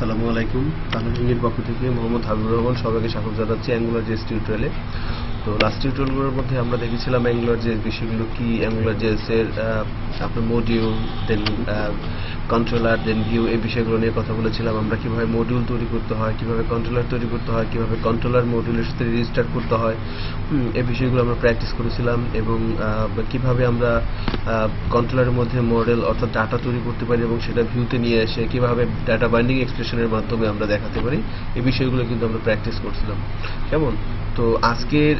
আসসালামু আলাইকুম। ইংয়ের পক্ষ থেকে মোহাম্মদ হাবিবুর রহমান সবাইকে স্বাগত জানাচ্ছি অ্যাঙ্গুলার জেস টিউটোরিয়ালে তো লাস্ট টিউটোরিয়ালগুলোর মধ্যে আমরা দেখেছিলাম অ্যাঙ্গুলার জেস বিষয়গুলো কি অ্যাঙ্গুলার জেসের আপনার module then controller then view এই বিষয়গুলো নিয়ে কথা বলেছিলাম। আমরা কীভাবে মডিউল তৈরি করতে হয়, কীভাবে কন্ট্রোলার তৈরি করতে হয়, কীভাবে কন্ট্রোলার মডিউলের সাথে রেজিস্টার করতে হয় এই বিষয়গুলো আমরা প্র্যাকটিস করেছিলাম এবং কীভাবে আমরা কন্ট্রোলারের মধ্যে মডেল অর্থাৎ ডাটা তৈরি করতে পারি এবং সেটা ভিউতে নিয়ে এসে কীভাবে ডাটা বাইন্ডিং এক্সপ্রেশনের মাধ্যমে আমরা দেখাতে পারি, এই বিষয়গুলো কিন্তু আমরা প্র্যাকটিস করছিলাম। কেমন? তো আজকের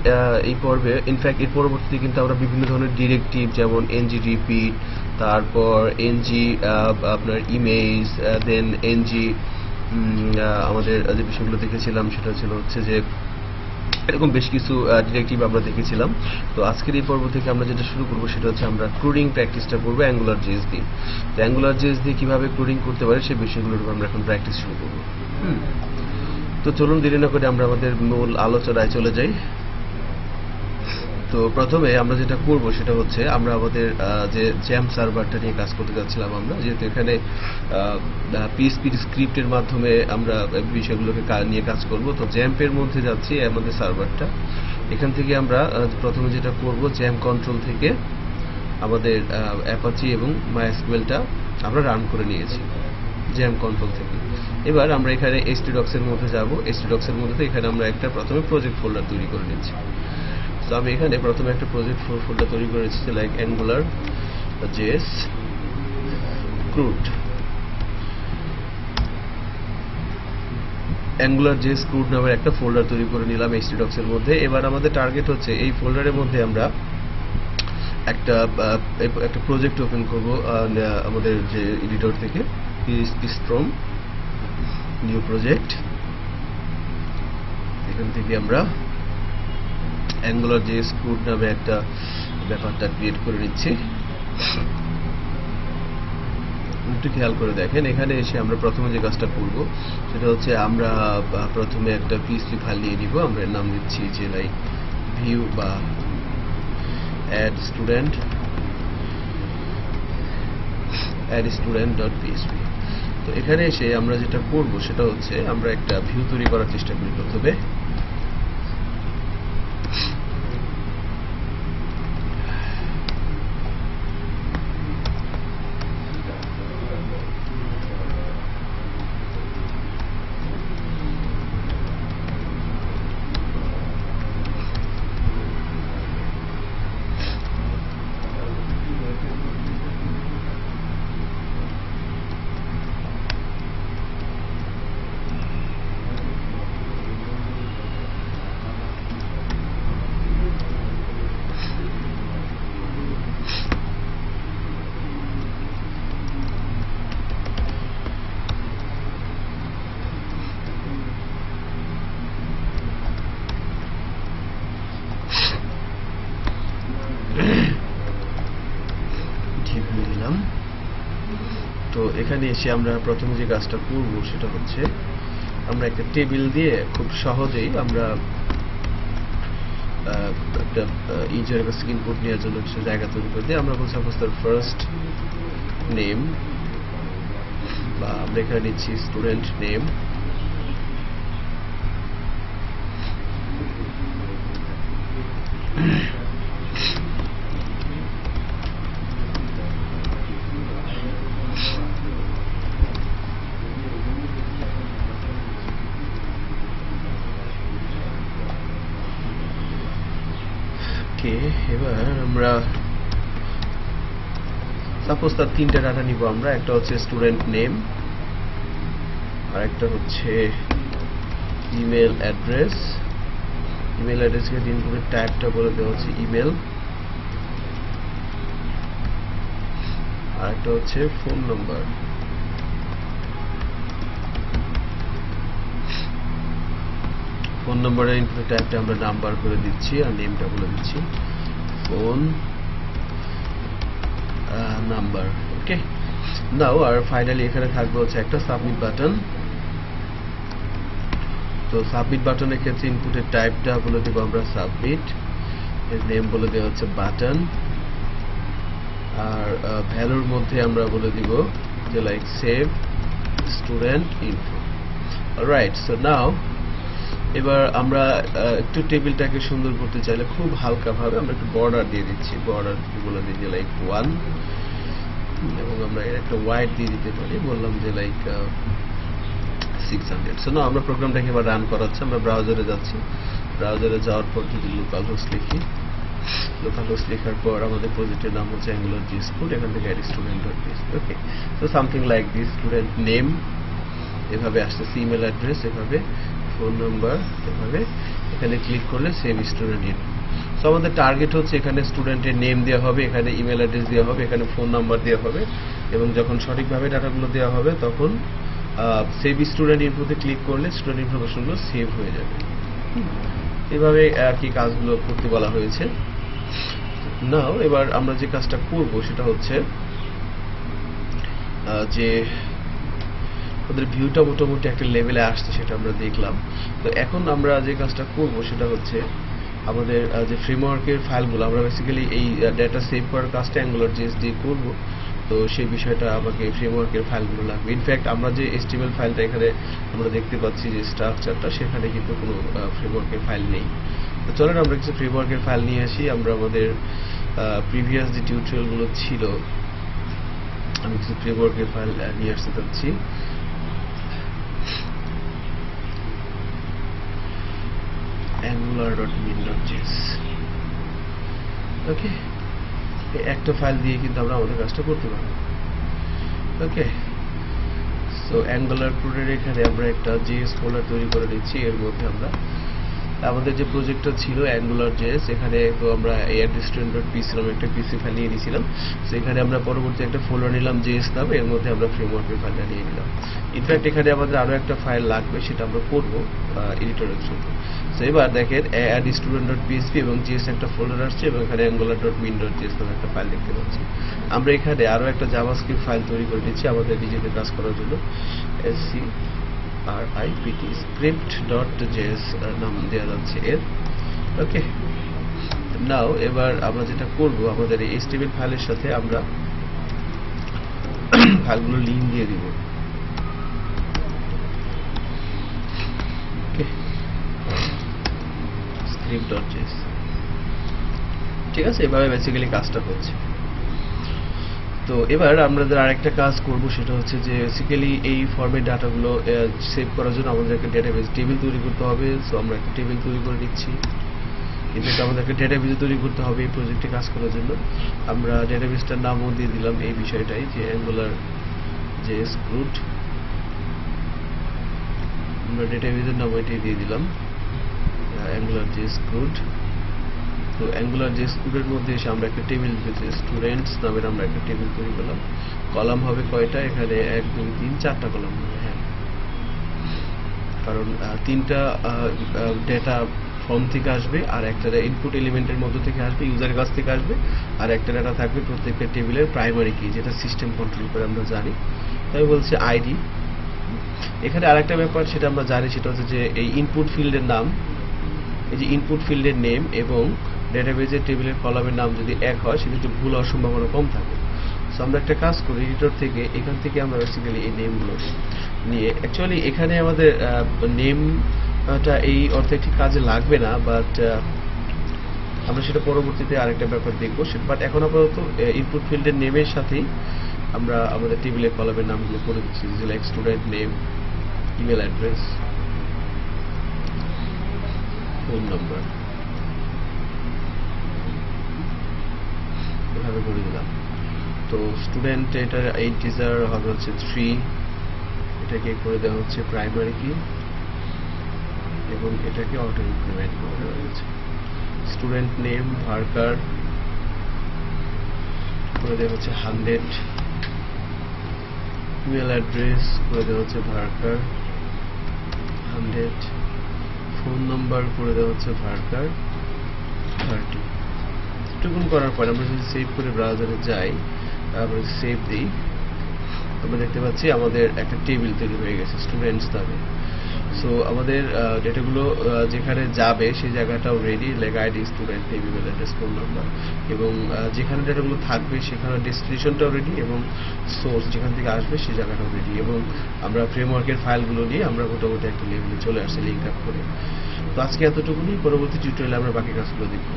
এই পর্বে ইনফ্যাক্ট এর পরবর্তীতে কিন্তু আমরা বিভিন্ন ধরনের ডিরেক্টিভ যেমন এনজি রিপিট তারপর এনজি আপনার ইমেজ দেন এনজি আমাদের যে বিষয়গুলো দেখেছিলাম সেটা ছিল হচ্ছে যে এরকম বেশ কিছু ডিরেক্টিভ আমরা দেখেছিলাম। তো আজকের এই পর্ব থেকে আমরা যেটা শুরু করব সেটা হচ্ছে আমরা ক্রুডিং প্র্যাকটিসটা করব অ্যাঙ্গুলার জেস দিয়ে। তো অ্যাঙ্গুলার জেস দিয়ে কীভাবে ক্রুডিং করতে পারে সেই বিষয়গুলোর উপর আমরা এখন প্র্যাকটিস শুরু করব। তো চলুন দেরি না করে আমরা আমাদের মূল আলোচনায় চলে যাই। তো প্রথমে আমরা যেটা করব সেটা হচ্ছে আমরা আমাদের যে জ্যাম সার্ভারটা নিয়ে কাজ করতে যাচ্ছিলাম আমরা, যেহেতু এখানে পিএসপি স্ক্রিপ্টের মাধ্যমে আমরা বিষয়গুলোকে নিয়ে কাজ করব, তো জ্যাম্পের মধ্যে যাচ্ছি আমাদের সার্ভারটা। এখান থেকে আমরা প্রথমে যেটা করব জ্যাম কন্ট্রোল থেকে আমাদের অ্যাপাচি এবং মাইএসকিউএলটা আমরা রান করে নিয়েছি, জ্যাম কন্ট্রোল থেকে। এবার আমরা এখানে এসটি ডক্সের মধ্যে যাব। এসটি ডক্সের মধ্যে এখানে আমরা একটা প্রথমে প্রজেক্ট ফোল্ডার তৈরি করে নিচ্ছি। তো আমি এখানে প্রথমে একটা প্রজেক্ট ফোল্ডার তৈরি করেছি like Angular JS crud Angular J স্ক্রুট নামের একটা ফোল্ডার তৈরি করে নিলাম এইচটি ডক্সের মধ্যে। এবার আমাদের টার্গেট হচ্ছে এই ফোল্ডারের মধ্যে আমরা একটা একটা প্রজেক্ট ওপেন করব আমাদের যে এডিটর থেকে। স্ট্রম নিউ প্রজেক্ট এখান থেকে আমরা অ্যাঙ্গুলার যে স্ক্রুট নামে একটা ব্যাপারটা ক্রিয়েট করে নিচ্ছি। একটু খেয়াল করে দেখেন, এখানে এসে আমরা প্রথমে যে কাজটা করব, সেটা হচ্ছে আমরা প্রথমে একটা পিএসপি ফাইল নিয়ে নিব, আমরা নাম দিচ্ছি যে লাইক ভিউ বা add student add student dot PSP তো এখানে এসে আমরা যেটা করব, সেটা হচ্ছে আমরা একটা ভিউ তৈরি করার চেষ্টা করি প্রথমে ঠিক হয়ে দিলাম তো এখানে এসে আমরা প্রথমে যে কাজটা করব সেটা হচ্ছে আমরা একটা টেবিল দিয়ে খুব সহজেই আমরা একটা ইউজারের কাছ থেকে ইনপুট নেওয়ার জন্য কিছু জায়গা তৈরি করে দিয়ে আমরা বলছি ফার্স্ট নেম বা আমরা এখানে নিচ্ছি স্টুডেন্ট নেম ওকে, এবার আমরা সাপোজ তার তিনটা ডাটা নিব আমরা, একটা হচ্ছে স্টুডেন্ট নেম আর একটা হচ্ছে ইমেল অ্যাড্রেস ইমেল অ্যাড্রেসকে দিন করে ট্যাগটা বলে দেওয়া হচ্ছে ইমেল আর একটা হচ্ছে ফোন নাম্বার ফোন নাম্বারের ইনপুট ট্যাগটা আমরা নাম্বার করে দিচ্ছি আর নেমটা বলে দিচ্ছি। ফোন নাম্বার ওকে নাও আর ফাইনালি এখানে থাকবে হচ্ছে একটা সাবমিট বাটন তো সাবমিট বাটনের ক্ষেত্রে ইনপুটের টাইপটা বলে দেবো আমরা সাবমিট এর নেম বলে দেওয়া হচ্ছে বাটন আর ভ্যালুর মধ্যে আমরা বলে দিব যে like save student info right so now এবার আমরা একটু টেবিলটাকে সুন্দর করতে চাইলে খুব হালকা ভাবে আমরা একটু বর্ডার দিয়ে দিচ্ছি। বর্ডার বলে দিই যে লাইক ওয়ান এবং আমরা এর একটা ওয়াইড দিয়ে দিতে পারি। বললাম যে লাইক সিক্স হান্ড্রেড সো না আমরা প্রোগ্রামটাকে এবার রান করাচ্ছি। আমরা ব্রাউজারে যাচ্ছি। ব্রাউজারে যাওয়ার পর যদি লোকাল হোস্ট লিখি লোকাল হোস্ট লেখার পর আমাদের প্রজেক্টের নাম হচ্ছে অ্যাঙ্গুলার জি স্কুল এখান থেকে অ্যাড স্টুডেন্ট ডট ওকে তো something like this student name এভাবে আসতেছে ইমেল অ্যাড্রেস এভাবে। ফোন নাম্বার এভাবে এখানে ক্লিক করলে সেভ স্টুডেন্ট ইন সো আমাদের টার্গেট হচ্ছে এখানে স্টুডেন্টের নেম দেওয়া হবে, এখানে ইমেল অ্যাড্রেস দেওয়া হবে, এখানে ফোন নাম্বার দেওয়া হবে। এবং যখন সঠিকভাবে ডাটাগুলো দেওয়া হবে, তখন সেভ স্টুডেন্ট ইনফোতে ক্লিক করলে স্টুডেন্ট ইনফরমেশনগুলো সেভ হয়ে যাবে। এভাবে আর কি কাজগুলো করতে বলা হয়েছে। নাও এবার আমরা যে কাজটা করব, সেটা হচ্ছে যে ওদের ভিউটা মোটামুটি একটা লেভেলে আসছে, সেটা আমরা দেখলাম। তো এখন আমরা যে কাজটা করব, সেটা হচ্ছে আমাদের যে ফ্রেমওয়ার্কের ফাইলগুলো আমরা বেসিক্যালি এই ডেটা সেভ করার কাজটা অ্যাঙ্গুলার জিএস দিয়ে করব। তো সেই বিষয়টা আমাকে ফ্রেমওয়ার্কের ফাইলগুলো লাগবে। ইনফ্যাক্ট আমরা যে এসটিএমএল ফাইলটা এখানে আমরা দেখতে পাচ্ছি যে স্ট্রাকচারটা সেখানে কিন্তু কোনো ফ্রেমওয়ার্কের ফাইল নেই। তো চলেন আমরা কিছু ফ্রেমওয়ার্কের ফাইল নিয়ে আসি। আমরা আমাদের প্রিভিয়াস যে টিউটোরিয়ালগুলো ছিল, আমি কিছু ফ্রেমওয়ার্কের ফাইল নিয়ে আসতে চাচ্ছি। angular.min.js ওকে একটা ফাইল দিয়ে কিন্তু আমরা আমাদের কাজটা করতে পারব। ওকে সো অ্যাঙ্গুলার প্রোডের এখানে আমরা একটা জিএস ফোল্ডার তৈরি করে নিচ্ছি এর মধ্যে আমরা আমাদের যে প্রজেক্টটা ছিল অ্যাঙ্গুলার জেএস এখানে তো আমরা এয়ার ডিস্ট্রেন্ট ডট পিসি নামে একটা পিসি ফাইল নিয়ে নিয়েছিলাম। তো এখানে আমরা পরবর্তী একটা ফোল্ডার নিলাম জেএস নামে, এর মধ্যে আমরা ফ্রেমওয়ার্কের ফাইলটা নিয়ে নিলাম। ইনফ্যাক্ট এখানে আমাদের আরও একটা ফাইল লাগবে, সেটা আমরা করব এডিটরের থ্রুতে তো এবার দেখেন অ্যাড স্টুডেন্ট ডট পিএসপি এবং জিএস একটা ফোল্ডার আসছে এবং এখানে Angular dot min dot JS নামে একটা ফাইল দেখতে পাচ্ছি। আমরা এখানে আরও একটা জাভাস্ক্রিপ্ট ফাইল তৈরি করে নিচ্ছি আমাদের নিজেদের কাজ করার জন্য। S C R I P T script dot JS নাম দেওয়া যাচ্ছে এর। ওকে নাও এবার আমরা যেটা করব, আমাদের এই HTML ফাইলের সাথে আমরা ফাইলগুলো লিঙ্ক দিয়ে দিব। ঠিক আছে, এভাবে বেসিক্যালি কাজটা হচ্ছে। তো এবার আমাদের আরেকটা কাজ করব, সেটা হচ্ছে যে বেসিক্যালি এই ফর্মের ডাটাগুলো সেভ করার জন্য আমাদের একটা ডেটাবেস টেবিল তৈরি করতে হবে। সো আমরা একটা টেবিল তৈরি করে নিচ্ছি। কিন্তু আমাদেরকে ডেটাবেস তৈরি করতে হবে এই প্রজেক্টে কাজ করার জন্য। আমরা ডেটাবেসটার নামও দিয়ে দিলাম এই বিষয়টাই, যে অ্যাঙ্গুলার যে স্ক্রুট আমরা ডেটাবেসের নাম এটাই দিয়ে দিলাম অ্যাঙ্গুলার যে স্ক্রুট তো অ্যাঙ্গুলার যে স্কুলের মধ্যে এসে আমরা একটা টেবিল স্টুডেন্টস নামের আমরা একটা টেবিল তৈরি করলাম। কলাম হবে কয়টা? এখানে এক, দুই, তিন, চারটা কলাম হবে হ্যাঁ। কারণ তিনটা ডেটা ফর্ম থেকে আসবে আর একটা ইনপুট এলিমেন্টের মধ্য থেকে আসবে ইউজারের কাছ থেকে আসবে, আর একটা ডাটা থাকবে প্রত্যেকটা টেবিলের প্রাইমারি কি যেটা সিস্টেম কন্ট্রোল করে আমরা জানি। তাই বলছে আইডি এখানে আরেকটা ব্যাপার সেটা আমরা জানি, সেটা হচ্ছে যে এই ইনপুট ফিল্ডের নাম, এই যে ইনপুট ফিল্ডের নেম এবং ডেটাবেজের টেবিলের কলামের নাম যদি এক হয়, সেক্ষেত্রে ভুল হওয়ার সম্ভাবনা কম থাকে। সো আমরা একটা কাজ করি এডিটর থেকে এখান থেকে আমরা বেসিক্যালি এই নেমগুলো নিয়ে অ্যাকচুয়ালি এখানে আমাদের নেমটা এই অর্থে ঠিক কাজে লাগবে না বাট আমরা সেটা পরবর্তীতে আরেকটা ব্যাপার দেখব। বাট এখন আপাতত ইনপুট ফিল্ডের নেমের সাথেই আমরা আমাদের টেবিলের কলামের নামগুলো করে দিচ্ছি like student name email address phone number এভাবে করে দিলাম। তো স্টুডেন্ট এটার এইট টিচার হবে হচ্ছে থ্রি এটাকে করে দেওয়া হচ্ছে প্রাইমারি কি এবং এটাকে অটো ইনক্রিমেন্ট করে দেওয়া হয়েছে। স্টুডেন্ট নেম ভার্কার করে দেওয়া হচ্ছে হান্ড্রেড ইমেল অ্যাড্রেস করে দেওয়া হচ্ছে ভার্কার হান্ড্রেড ফোন নাম্বার করে দেওয়া হচ্ছে ভার্কার থার্টি এটুকুন করার পর আমরা যদি সেভ করে ব্রাউজারে যাই, আমরা সেভ দিই, আমরা দেখতে পাচ্ছি আমাদের একটা টেবিল তৈরি হয়ে গেছে স্টুডেন্টস নামে। সো আমাদের ডেটাগুলো যেখানে যাবে সেই জায়গাটাও ready leg ID student email address phone number এবং যেখানে ডেটাগুলো থাকবে সেখানে ডেস্টিনেশনটাও রেডি এবং সোর্স যেখান থেকে আসবে সেই জায়গাটাও রেডি এবং আমরা ফ্রেমওয়ার্কের ফাইলগুলো নিয়ে আমরা মোটামুটি একটা লেভেলে চলে আসছি লিঙ্ক আপ করে। তো আজকে এতটুকুনি, পরবর্তী টিউটোরিয়ালে আমরা বাকি কাজগুলো দেখব।